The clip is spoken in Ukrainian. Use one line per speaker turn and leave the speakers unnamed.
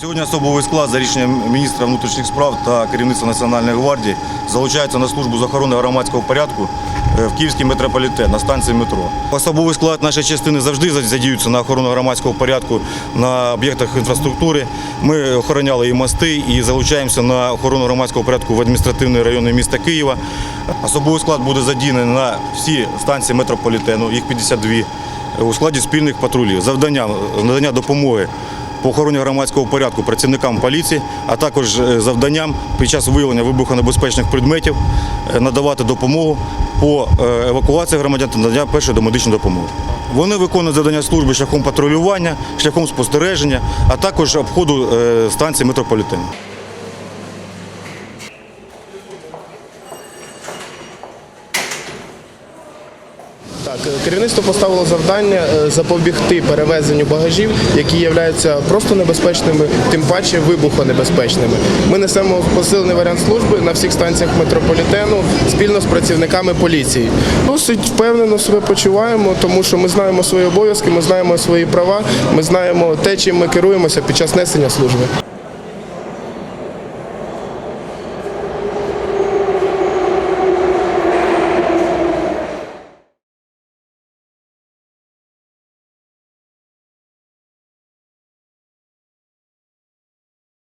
Сьогодні особовий склад за рішенням міністра внутрішніх справ та керівництва Національної гвардії залучається на службу з охорони громадського порядку е, в Київський метрополітен на станції метро. Особовий склад нашої частини завжди задіюється на охорону громадського порядку на об'єктах інфраструктури. Ми охороняли і мости, і залучаємося на охорону громадського порядку в адміністративний райони міста Києва. Особовий склад буде задіяний на всі станції метрополітену, їх 52, у складі спільних патрулів. Завдання надання допомоги по охороні громадського порядку працівникам поліції, а також е, завданням під час виявлення вибухонебезпечних предметів е, надавати допомогу по е, евакуації громадян та надання першої домедичної допомоги. Вони виконують завдання служби шляхом патрулювання, шляхом спостереження, а також обходу станції метрополітену.
Так, е, керівництво поставило завдання е, запобігти перевезенню багажів, які являються просто небезпечними, тим паче вибухонебезпечними. Ми несемо посилений варіант служби на всіх станціях метрополітену спільно з працівниками поліції. Досить впевнено себе почуваємо, тому що ми знаємо свої обов'язки, ми знаємо свої права, ми знаємо те, чим ми керуємося під час несення служби.